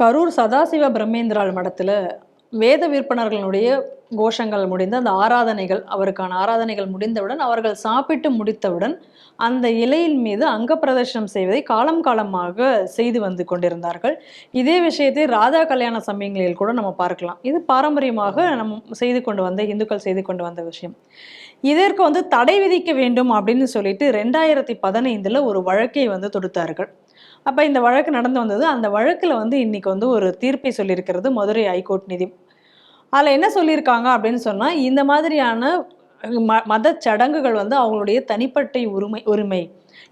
கரூர் சதாசிவ பிரம்மேந்திரால் மடத்தில் வேத விற்பனர்களுடைய கோஷங்கள் முடிந்து அந்த ஆராதனைகள் அவருக்கான ஆராதனைகள் முடிந்தவுடன் அவர்கள் சாப்பிட்டு முடித்தவுடன் அந்த இலையின் மீது அங்க பிரதர்ஷனம் செய்வதை காலம் காலமாக செய்து வந்து கொண்டிருந்தார்கள். இதே விஷயத்தை ராதா கல்யாண சமயங்களில் கூட நம்ம பார்க்கலாம். இது பாரம்பரியமாக நம்ம செய்து கொண்டு வந்த இந்துக்கள் செய்து கொண்டு வந்த விஷயம். இதற்கு வந்து தடை விதிக்க வேண்டும் அப்படின்னு சொல்லிட்டு ரெண்டாயிரத்தி பதினைந்தில் ஒரு வழக்கை வந்து தொடுத்தார்கள். அப்போ இந்த வழக்கு நடந்து வந்தது. அந்த வழக்கில் வந்து இன்னைக்கு வந்து ஒரு தீர்ப்பை சொல்லியிருக்கிறது மதுரை ஹைகோர்ட் நீதி. அதில் என்ன சொல்லியிருக்காங்க அப்படின்னு சொன்னால் இந்த மாதிரியான ம மத சடங்குகள் வந்து அவங்களுடைய தனிப்பட்ட உரிமை உரிமை.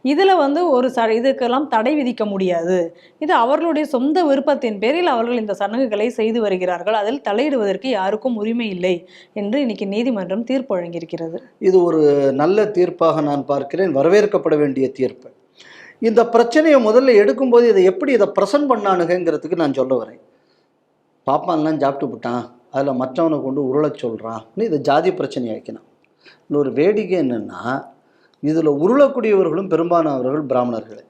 இதில் வந்து ஒரு ச இதுக்கெல்லாம் தடை விதிக்க முடியாது. இது அவர்களுடைய சொந்த விருப்பத்தின் பேரில் அவர்கள் இந்த சடங்குகளை செய்து வருகிறார்கள். அதில் தலையிடுவதற்கு யாருக்கும் உரிமை இல்லை என்று இன்னைக்கு நீதிமன்றம் தீர்ப்பு வழங்கியிருக்கிறது. இது ஒரு நல்ல தீர்ப்பாக நான் பார்க்கிறேன். வரவேற்கப்பட வேண்டிய தீர்ப்பு. இந்த பிரச்சனையை முதல்ல எடுக்கும்போது இதை எப்படி இதை ப்ரெசன்ட் பண்ணானுங்கிறதுக்கு நான் சொல்ல வரேன் பாப்பான்லாம் சாப்பிட்டு விட்டான் அதில் மற்றவனை கொண்டு உருளச் சொல்கிறான் இதை ஜாதி பிரச்சனை ஆக்கினான் ஒரு வேடிக்கை என்னென்னா இதில் உருளக்கூடியவர்களும் பெரும்பாலானவர்கள் பிராமணர்களே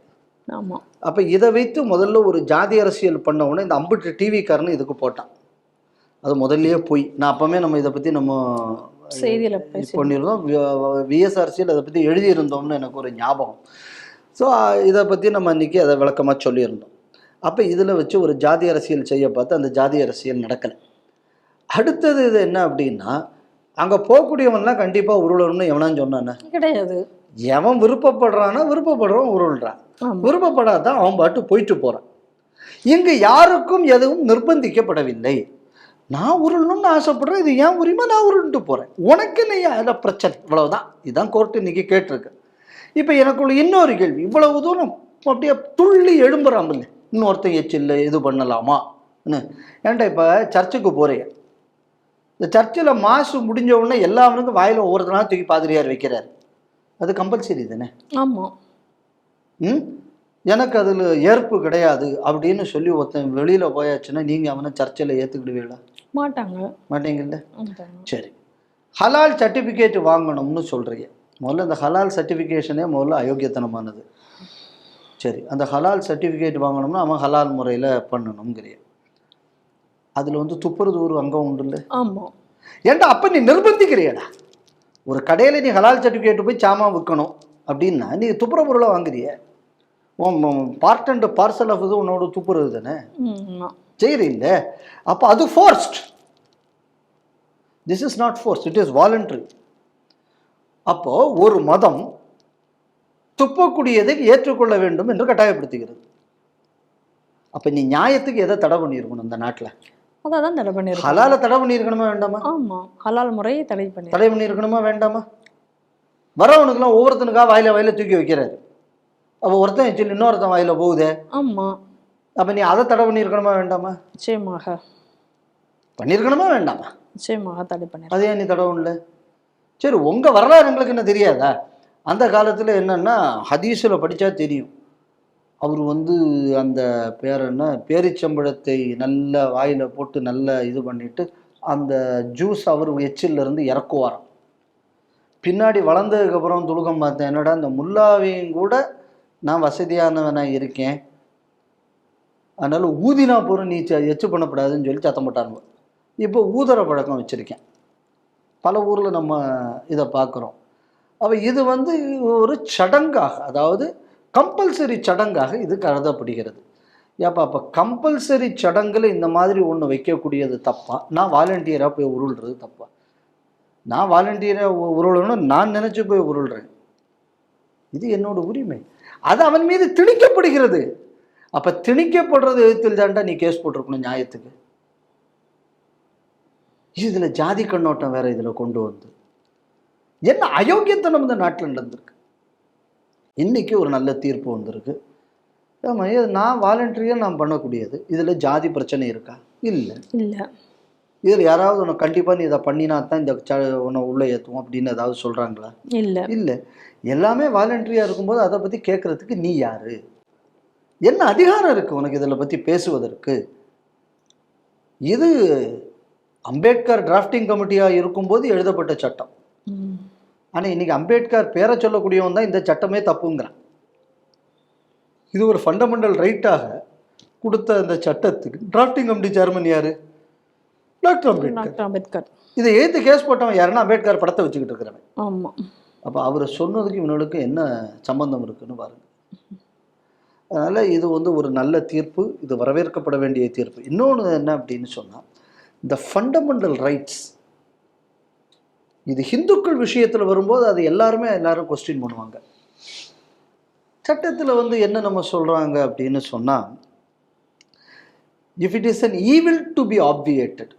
ஆமா அப்போ இதை வைத்து முதல்ல ஒரு ஜாதி அரசியல் பண்ண உடனே இந்த அம்புட்டு டிவிக்காரனு இதுக்கு போட்டான் அது முதல்லயே போய் நான் அப்போவே நம்ம இதை பற்றி நம்ம செய்தியில பண்ணியிருந்தோம் விஎஸ்ஆர்சியில் அதை பற்றி எழுதியிருந்தோம்னு எனக்கு ஒரு ஞாபகம் ஸோ இதை பற்றி நம்ம இன்றைக்கி அதை விளக்கமாக சொல்லியிருந்தோம். அப்போ இதில் வச்சு ஒரு ஜாதி அரசியல் செய்ய பார்த்து அந்த ஜாதி அரசியல் நடக்கலை. அடுத்தது இது என்ன அப்படின்னா அங்கே போகக்கூடியவன்லாம் கண்டிப்பாக உருளணும்னு எவனான்னு சொன்னானே கிடையாது. எவன் விருப்பப்படுறானோ விருப்பப்படுறவன் உருள்றான். விருப்பப்படாதான் அவன் பாட்டு போயிட்டு போகிறான் இங்கு யாருக்கும் எதுவும் நிர்பந்திக்கப்படவில்லை. நான் உருளணும்னு ஆசைப்படுறேன் இது ஏன் உரிமை? நான் உருண்டு போகிறேன் உனக்கு இல்லையா அதில் பிரச்சனை. இவ்வளவுதான். இதுதான் கோர்ட்டு இன்னைக்கு கேட்டிருக்கு. இப்போ எனக்குள்ள இன்னொரு கேள்வி. இவ்வளவு தூரம் அப்படியே துள்ளி எழும்புறாமில்ல இன்னொருத்தன் எச்சில்ல இது பண்ணலாமா? ஏன்டா இப்போ சர்ச்சுக்கு போகிறீங்க இந்த சர்ச்சில் மாசு முடிஞ்ச உடனே எல்லாவனுக்கும் வாயில் ஒவ்வொருத்தனா தூக்கி பாதிரியார் வைக்கிறார். அது கம்பல்சரி தானே? ஆமா. ம்? எனக்கு அதில் ஏற்பு கிடையாது அப்படின்னு சொல்லி ஒருத்தன் வெளியில் போயாச்சுன்னா நீங்கள் அவனை சர்ச்சில் ஏற்றுக்கிடுவீங்களா மாட்டாங்க. மாட்டீங்கல்ல? மாட்டாங்க. சரி. ஹலால் சர்டிஃபிகேட் வாங்கணும்னு சொல்கிறீங்க முதல்ல இந்த ஹலால் சர்டிஃபிகேஷனே முதல்ல அயோக்கியத்தனமானது. சரி அந்த ஹலால் சர்டிஃபிகேட் வாங்கணும்னா அவன் ஹலால் முறையில் பண்ணணுங்கிறிய அதில் வந்து துப்புறது ஒரு அங்கம் உண்டு இல்லை ஆமா. ஏன்டா அப்போ நீ நிர்பந்திக்கிறியடா? ஒரு கடையில் நீ ஹலால் சர்டிஃபிகேட் போய் சாமான் விற்கணும் அப்படின்னா நீ துப்புற பொருளை வாங்குறிய. பார்ட் அண்ட் பார்சல் ஆஃப் இது உன்னோட துப்புறது தானே. செய்கிறீல்ல அப்போ அது forced this is not force it is voluntary அப்போ ஒரு மதம் துப்பக்கூடியதை ஏற்றுக்கொள்ள வேண்டும் என்று கட்டாயப்படுத்துகிறது. அப்போ நீ நியாயத்துக்கு எதை தடை பண்ணியிருக்கணும் இந்த நாட்டில்? அதான் தடை பண்ணிருக்கோம் ஹலால தடை பண்ணியிருக்கணுமா வேண்டாமா? ஆமா ஹலால் முறையை தடை பண்ணி தடை பண்ணியிருக்கணுமா வேண்டாமா? வரவனுக்குலாம் ஒவ்வொருத்தனுக்கா வாயில வாயில தூக்கி வைக்கிறாரு. அப்போ ஒருத்தன் வச்சு இன்னொருத்தன் வாயில போகுதே? ஆமா. அப்போ நீ அதை தடை பண்ணியிருக்கணுமா வேண்டாமா? நிச்சயமாக. பண்ணியிருக்கணுமா வேண்டாமா? நிச்சயமாக தடை பண்ணி அது நீ தடவை இல்லை சரி உங்கள் வரலாறு எங்களுக்கு என்ன தெரியாதா? அந்த காலத்தில் என்னென்னா ஹதீஸில் படித்தா தெரியும். அவர் வந்து அந்த பேர் என்ன? பேரிச்சம்பழத்தை நல்ல வாயில் போட்டு நல்லா இது பண்ணிட்டு அந்த ஜூஸ் அவர் எச்சிலிருந்து இறக்குவார் இறக்குவாராம். பின்னாடி வளர்ந்ததுக்கப்புறம் துலுகம் பார்த்தேன் என்னடா அந்த முல்லாவையும் கூட நான் வசதியானவனாக இருக்கேன். அதனால் ஊதினா போகிற நீ எச்சு பண்ணக்கூடாதுன்னு சொல்லி சத்தம் போட்டாங்க இப்போ ஊதர பழக்கம் வச்சுருக்கேன். பல ஊரில் நம்ம இதை பார்க்குறோம். அப்போ இது வந்து ஒரு சடங்காக அதாவது கம்பல்சரி சடங்காக இது கருதப்படுகிறது. ஏப்பா அப்போ கம்பல்சரி சடங்கில் இந்த மாதிரி ஒன்று வைக்கக்கூடியது தப்பா? நான் வாலண்டியராக போய் உருள்றது தப்பா? நான் வாலண்டியராக உருளணும்னு நான் நினச்சி போய் உருள்றேன். இது என்னோட உரிமை. அது அவன் மீது திணிக்கப்படுகிறது. அப்போ திணிக்கப்படுறது விதத்தில் தாண்டா நீ கேஸ் போட்டிருக்கணும் நியாயத்துக்கு. இதில் ஜாதி கண்ணோட்டம் வேற இதில் கொண்டு வந்து. என்ன அயோக்கியத்தனம் இந்த நாட்டில் நடந்திருக்கு. இன்னைக்கு ஒரு நல்ல தீர்ப்பு வந்திருக்கு. ஆமாம் இது நான் வாலண்டரியாக நான் பண்ணக்கூடியது. இதில் ஜாதி பிரச்சனை இருக்கா? இல்லை. இல்ல. இதில் யாராவது உன்னை கண்டிப்பாக நீ இதை பண்ணினா தான் இந்த உன்னை உள்ளே ஏற்றுவோம் அப்படின்னு ஏதாவது சொல்கிறாங்களா இல்ல. இல்லை. எல்லாமே வாலண்டரியாக இருக்கும்போது அதை பற்றி கேட்குறதுக்கு நீ யாரு? என்ன அதிகாரம் இருக்குது உனக்கு இதில் பற்றி பேசுவதற்கு? இது அம்பேத்கர் டிராஃப்டிங் கமிட்டியாக இருக்கும்போது எழுதப்பட்ட சட்டம். ஆனால் இன்னைக்கு அம்பேத்கர் பேரை சொல்லக்கூடியவன் தான் இந்த சட்டமே தப்புங்கிறான். இது ஒரு ஃபண்டமெண்டல் ரைட்டாக கொடுத்த அந்த சட்டத்துக்கு டிராஃப்டிங் கமிட்டி சேர்மன் யாரு? டாக்டர் அம்பேத்கர் அம்பேத்கர் இதை ஏத்து கேஸ் போட்டவன் யாருன்னா அம்பேத்கர் படத்தை வச்சுக்கிட்டு இருக்கிறவன். ஆமா. அப்போ அவர் சொன்னதுக்கு இவனுக்கு என்ன சம்பந்தம் இருக்குன்னு பாருங்க. அதனால இது வந்து ஒரு நல்ல தீர்ப்பு இது வரவேற்கப்பட வேண்டிய தீர்ப்பு. இன்னொன்று என்ன அப்படின்னு சொன்னா இந்த ஃபண்டமெண்டல் ரைட்ஸ் இது இந்துக்கள் விஷயத்துல வரும்போது அது எல்லாருமே எல்லாரும் கொஸ்டின் பண்ணுவாங்க. சட்டத்துல வந்து என்ன நம்ம சொல்றாங்க அப்படின்னு சொன்னா if it is an evil to be obviated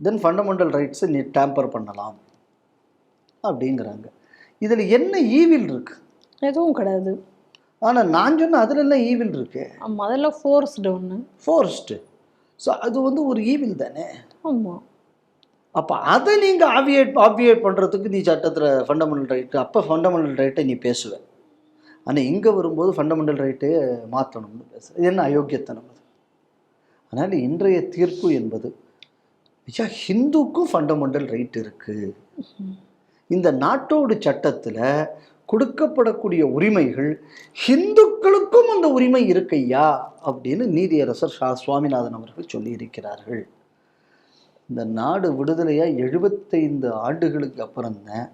then fundamental ரைட்ஸை நீ டேம்பர் பண்ணலாம் அப்படிங்கிறாங்க. இதில் என்ன ஈவில் இருக்கு? எதுவும் கிடையாது. ஆனால் நான் சொன்ன அதில் எல்லாம் ஈவில் இருக்கு. ஆமா அதெல்லாம் ஃபோர்ஸ்டு ஒன்று ஃபோர்ஸ்டு ஸோ அது வந்து ஒரு ஈவில் தானே? ஆமா. அப்போ அதை நீங்கள் ஆவியேட் ஆப்வியேட் பண்ணுறதுக்கு நீ சட்டத்தில் ஃபண்டமெண்டல் ரைட்டு அப்போ ஃபண்டமெண்டல் ரைட்டை நீ பேசுவ. ஆனால் இங்கே வரும்போது ஃபண்டமெண்டல் ரைட்டே மாற்றணும்னு பேச என்ன அயோக்கியத்தனம் அது? அதனால் இன்றைய தீர்ப்பு என்பது ஐயா ஹிந்துக்கும் ஃபண்டமெண்டல் ரைட் இருக்குது இந்த நாட்டோடு சட்டத்தில் கொடுக்கப்படக்கூடிய உரிமைகள் ஹிந்துக்களுக்கும் அந்த உரிமை இருக்கையா அப்படின்னு நீதியரசர் ஷா சுவாமிநாதன் அவர்கள் சொல்லியிருக்கிறார்கள். இந்த நாடு விடுதலையாக எழுபத்தைந்து ஆண்டுகளுக்கு அப்புறம்தான்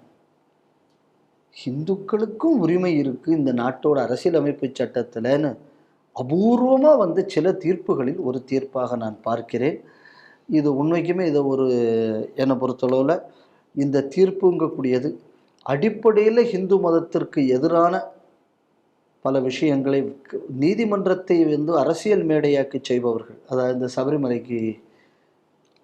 ஹிந்துக்களுக்கும் உரிமை இருக்குது இந்த நாட்டோட அரசியலமைப்பு சட்டத்தில்னு அபூர்வமாக வந்து சில தீர்ப்புகளில் ஒரு தீர்ப்பாக நான் பார்க்கிறேன். இது உண்மைக்குமே இதை ஒரு என்னை பொறுத்தளவில் இந்த தீர்ப்புங்கக்கூடியது அடிப்படையில் ஹிந்து மதத்திற்கு எதிரான பல விஷயங்களை நீதிமன்றத்தை வந்து அரசியல் மேடையாக்கி செய்பவர்கள். அதாவது இந்த சபரிமலைக்கு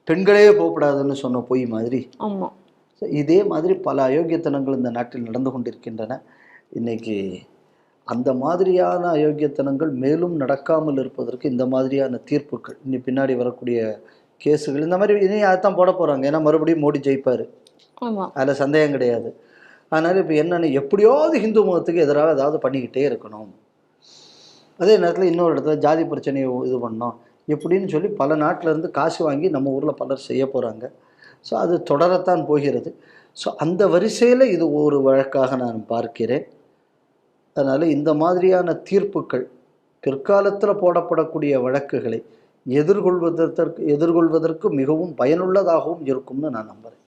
பெண்களே போகக்கூடாதுன்னு சொன்ன பொய் மாதிரி. ஆமா. So, இதே மாதிரி பல அயோக்கியத்தனங்கள் இந்த நாட்டில் நடந்து கொண்டிருக்கின்றன. இன்னைக்கு அந்த மாதிரியான அயோக்கியத்தனங்கள் மேலும் நடக்காமல் இருப்பதற்கு இந்த மாதிரியான தீர்ப்புகள் இனி பின்னாடி வரக்கூடிய கேஸுகள் இந்த மாதிரி இனி அதைத்தான் போட போகிறாங்க ஏன்னா மறுபடியும் மோடி ஜெயிப்பார். அதில் சந்தேகம் கிடையாது. அதனால் இப்போ என்னென்னு எப்படியாவது ஹிந்து மதத்துக்கு எதிராக ஏதாவது பண்ணிக்கிட்டே இருக்கணும். அதே நேரத்தில் இன்னொரு இடத்துல ஜாதி பிரச்சனையை இது பண்ணோம். எப்படின்னு சொல்லி பல நாட்டிலேருந்து காசு வாங்கி நம்ம ஊரில் பலர் செய்ய போகிறாங்க ஸோ அது தொடரத்தான் போகிறது. ஸோ அந்த வரிசையில் இது ஒரு வழக்காக நான் பார்க்கிறேன். அதனால் இந்த மாதிரியான தீர்ப்புகள் பிற்காலத்தில் போடப்படக்கூடிய வழக்குகளை எதிர்கொள்வதற்கு எதிர்கொள்வதற்கு மிகவும் பயனுள்ளதாகவும் இருக்கும்னு நான் நம்புகிறேன்